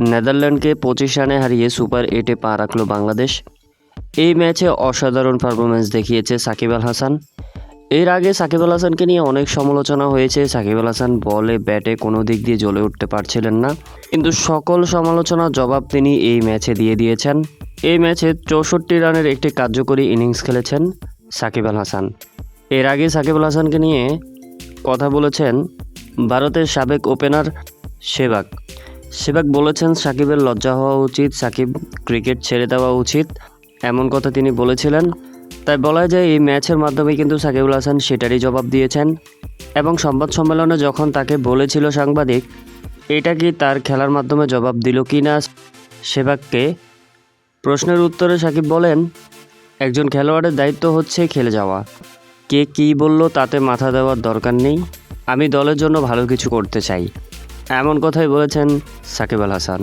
নেদারল্যান্ডকে পঁচিশ রানে হারিয়ে সুপার এইটে পা রাখল বাংলাদেশ। এই ম্যাচে অসাধারণ পারফরমেন্স দেখিয়েছে সাকিব আল হাসান। এর আগে সাকিব আল হাসানকে নিয়ে অনেক সমালোচনা হয়েছে। সাকিব আল হাসান বলে ব্যাটে কোনো দিক দিয়ে জ্বলে উঠতে পারছিলেন না। কিন্তু সকল সমালোচনার জবাব তিনি এই ম্যাচে দিয়ে দিয়েছেন। এই ম্যাচে চৌষট্টি রানের একটি কার্যকরী ইনিংস খেলেছেন সাকিব আল হাসান। এর আগে সাকিব আল হাসানকে নিয়ে কথা বলেছেন ভারতের সাবেক ওপেনার সেবাগ। সেবাগ বলেছেন, সাকিবের লজ্জা হওয়া উচিত, সাকিব ক্রিকেট ছেড়ে দেওয়া উচিত, এমন কথা তিনি বলেছিলেন। তাই বলা যায়, এই ম্যাচের মাধ্যমে কিন্তু সাকিবুল হাসান সেটারই জবাব দিয়েছেন। এবং সংবাদ সম্মেলনে যখন তাকে বলেছিল সাংবাদিক, এটা কি তার খেলার মাধ্যমে জবাব দিল কি না? সেবাককে প্রশ্নের উত্তরে সাকিব বলেন, একজন খেলোয়াড়ের দায়িত্ব হচ্ছে খেলে যাওয়া। কে কী বলল তাতে মাথা দেওয়ার দরকার নেই। আমি দলের জন্য ভালো কিছু করতে চাই। এমন কথাই বলেছেন সাকিব আল হাসান।